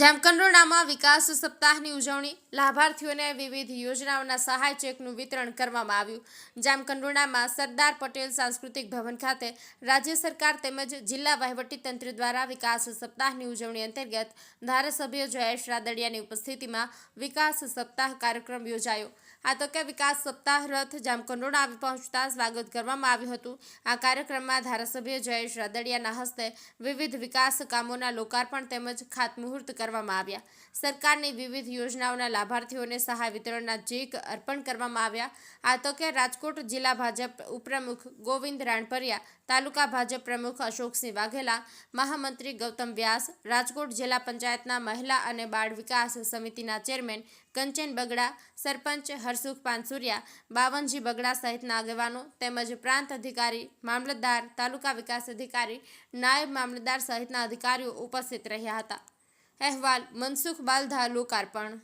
જામકંડોરણામાં વિકાસ સપ્તાહની ઉજવણી, લાભાર્થીઓને વિવિધ યોજનાઓના સહાય ચેકનું વિતરણ કરવામાં આવ્યું. જામકંડોરણામાં સરદાર પટેલ સાંસ્કૃતિક ભવન ખાતે રાજ્ય સરકાર તેમજ જિલ્લા વહીવટીતંત્ર દ્વારા વિકાસ સપ્તાહની ઉજવણી અંતર્ગત ધારાસભ્ય જયેશ રાદડિયાની ઉપસ્થિતિમાં વિકાસ સપ્તાહ કાર્યક્રમ યોજાયો. આ તકે વિકાસ સપ્તાહ રથ જામકંડોરણા આવી પહોંચતા સ્વાગત કરવામાં આવ્યું હતું. આ કાર્યક્રમમાં ધારાસભ્ય જયેશ રાદડિયાના હસ્તે વિવિધ વિકાસ કામોના લોકાર્પણ તેમજ ખાતમુહૂર્ત કરવામાં આવ્યા. સરકારની વિવિધ યોજનાઓના લાભાર્થીઓને સહાય વિતરણના ચેક અર્પણ કરવામાં આવ્યા. આ તકે રાજકોટ જિલ્લા ભાજપ ઉપપ્રમુખ ગોવિંદ રાણપરિયા, તાલુકા ભાજપ પ્રમુખ અશોકસિંહ વાઘેલા, મહામંત્રી ગૌતમ વ્યાસ, રાજકોટ જિલ્લા પંચાયતના મહિલા અને બાળ વિકાસ સમિતિના ચેરમેન કંચન બગડા, સરપંચ હરસુખ પાનસુરિયા, બાવનજી બગડા સહિતના આગેવાનો તેમજ પ્રાંત અધિકારી, મામલતદાર, તાલુકા વિકાસ અધિકારી, નાયબ મામલતદાર સહિતના અધિકારીઓ ઉપસ્થિત રહ્યા હતા. અહેવાલ મનસુખ બાલધા લોકાર્પણ